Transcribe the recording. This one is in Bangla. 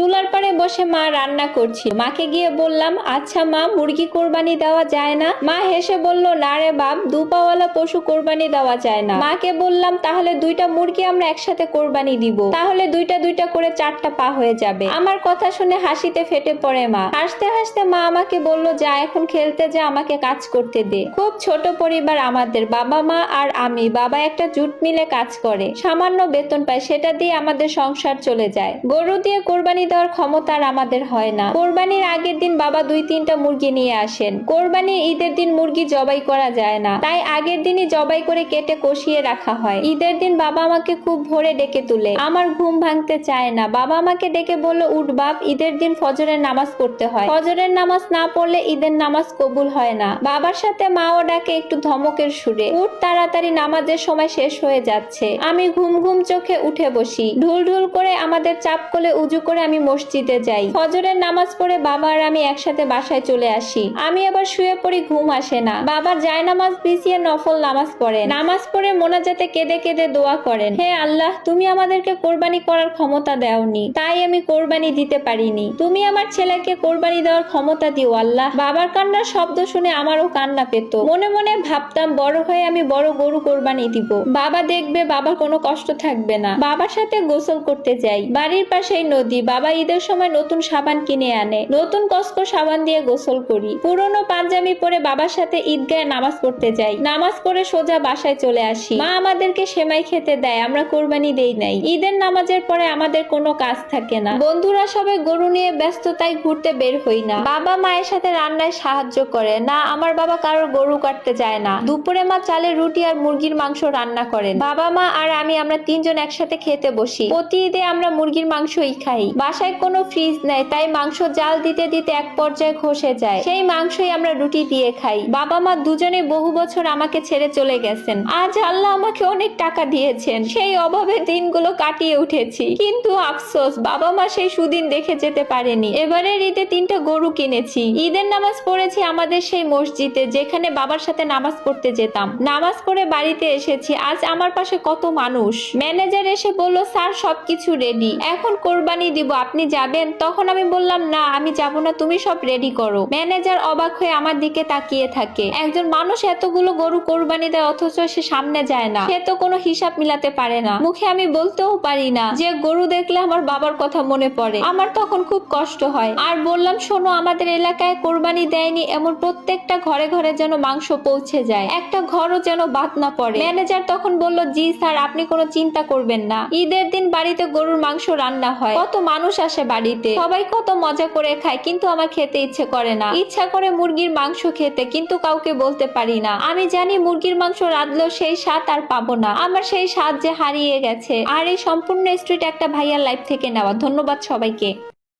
চুলার পাড়ে বসে মা রান্না করছি মাকে গিয়ে বললাম আচ্ছা মা, মুরগি কোরবানি দেওয়া যায় না? মা হেসে বলল, না রে বাপ, দুপাওয়ালা পশু কোরবানি দেওয়া যায় না। মাকে বললাম, তাহলে দুইটা মুরগি আমরা একসাথে কোরবানি দিব। তাহলে দুইটা দুইটা করে চারটা পা হয়ে যাবে। আমার কথা শুনে হাসিতে ফেটে পড়ে মা। হাসতে হাসতে মা আমাকে বলল, যা এখন খেলতে যা, আমাকে কাজ করতে দে। খুব ছোট পরিবার আমাদের, বাবা মা আর আমি। বাবা একটা জুট মিলে কাজ করে। সামান্য বেতন পায়, সেটা দিয়ে আমাদের সংসার চলে যায়। গরু দিয়ে কোরবানি দেওয়ার ক্ষমতা আর আমাদের হয় না। কোরবানির আগের দিন বাবা দুই তিনটা মুরগি নিয়ে আসেন। কোরবানি ঈদের দিন মুরগি জবাই করা যায় না। তাই আগের দিনই জবাই করে কেটে কষিয়ে রাখা হয়। ঈদের দিন বাবা আমাকে খুব ভোরে ডেকে তুলে। আমার ঘুম ভাঙতে চায় না। বাবা আমাকে ডেকে বলল, উঠ বাপ, ঈদের দিন ফজরের নামাজ পড়তে হয়। ফজরের নামাজ না পড়লে ঈদের নামাজ কবুল হয় না। বাবার সাথে মাও ডাকে একটু ধমকের সুরে। উঠ তাড়াতাড়ি, নামাজের সময় শেষ হয়ে যাচ্ছে। আমি ঘুম ঘুম চোখে উঠে বসি। ঢুল ঢুল করে আমাদের চাপ কোলে উজু করে আমি মসজিদে যাই। ফজরের নামাজ পড়ে বাবা আর আমি একসাথে বাসায় চলে আসি। আমি আবার শুয়ে পড়ি, ঘুম আসে না। বাবার যায় নামাজ বিছিয়ে নফল নামাজ পড়েন। নামাজ পড়ে মোনাজাতে কেঁদে কেঁদে দোয়া করেন। হে আল্লাহ, তুমি আমাদেরকে কোরবানি করার ক্ষমতা দেওনি। তাই আমি কোরবানি দিতে পারিনি। তুমি আমার ছেলেকে কোরবানি দেওয়ার ক্ষমতা দিও আল্লাহ। বাবার কান্নার শব্দ শুনে আমারও কান্না পেত। মনে মনে ভাবতাম, বড় হয়ে আমি বড় গরু কোরবানি দিব। বাবা দেখবে বাবার কোনো কষ্ট থাকবে না। বাবার সাথে গোসল করতে যাই। বাড়ির পাশেই নদী। বাবা ঈদের সময় নতুন সাবান কিনে আনে। নতুন কস্কো সাবান দিয়ে গোসল করি। পুরনো পাঞ্জাবি পরে বাবার সাথে ঈদগায় নামাজ পড়তে যাই। নামাজ পড়ে সোজা বাসায় চলে আসি। মা আমাদেরকে সেমাই খেতে দেয়, আমরা কোরবানি দেই নাই। ঈদের নামাজের পরে আমাদের কোনো কাজ থাকে না। বন্ধুরা সবাই গরু নিয়ে ব্যস্ত তাই ঘুরতে বের হই না। বাবা মায়ের সাথে রান্নায় সাহায্য করে। না, আমার বাবা কারোর গরু কাটতে যায় না। দুপুরে মা চালের রুটি আর মুরগির মাংস রান্না করেন। বাবা মা আর আমি আমরা তিনজন একসাথে খেতে বসি। প্রতি ঈদে আমরা মুরগির মাংসই খাই। বাসায় কোনো ফ্রিজ নেই, তাই মাংস জাল দিতে দিতে এক পর্যায়ে খসে যায়। সেই মাংসই আমরা রুটি দিয়ে খাই। বাবা মা দুজনে বহু বছর আমাকে ছেড়ে চলে গেছেন। আজ আল্লাহ আমাকে অনেক টাকা দিয়েছেন। সেই অভাবের দিনগুলো কাটিয়ে উঠেছি। কিন্তু আফসোস বাবা মা সেই সুদিন দেখে যেতে পারেনি। এবারের ঈদে তিনটা গরু কিনেছি। ঈদের নামাজ পড়েছি আমাদের সেই মসজিদে, যেখানে বাবার সাথে নামাজ পড়তে যেতাম। নামাজ পড়ে বাড়িতে এসেছি। আজ আমার পাশে কত মানুষ। ম্যানেজার এসে বলল, স্যার, সবকিছু রেডি। এখন কোরবানি দিব আপনি যাবেন? তখন আমি বললাম, না, আমি যাব না, তুমি সব রেডি করো। ম্যানেজার অবাক হয়ে আমার দিকে তাকিয়ে থাকে। একজন মানুষ এতগুলো গরু কোরবানি দেয়, অথচ সে সামনে যায় না। সে তো কোনো হিসাব মিলাতে পারে না। মুখে আমি বলতেও পারি না যে গরু দেখলে আমার বাবার কথা মনে পড়ে। আমার তখন খুব কষ্ট হয়। আর বললাম, শোনো, আমাদের এলাকায় কোরবানি দেয়নি, এমন প্রত্যেকটা ঘরে ঘরে যেন মাংস পৌঁছে যায়। একটা ঘরও যেন বাদ না পড়ে। ম্যানেজার তখন বলল, জি স্যার, আপনি কোনো চিন্তা করবেন না। ঈদের দিন বাড়িতে গরুর মাংস রান্না হয়। কত মানুষ আসে বাড়িতে। সবাই কত মজা করে খায়, কিন্তু আমার খেতে ইচ্ছে করে না। ইচ্ছা করে মুরগির মাংস খেতে, কিন্তু কাউকে বলতে পারি না। আমি জানি মুরগির মাংস রাঁধলেও সেই স্বাদ আর পাবো না। আমার সেই স্বাদ যে হারিয়ে গেছে। আর এই সম্পূর্ণ স্ট্রিট একটা ভাইয়ার লাইফ থেকে নেওয়া। ধন্যবাদ সবাইকে।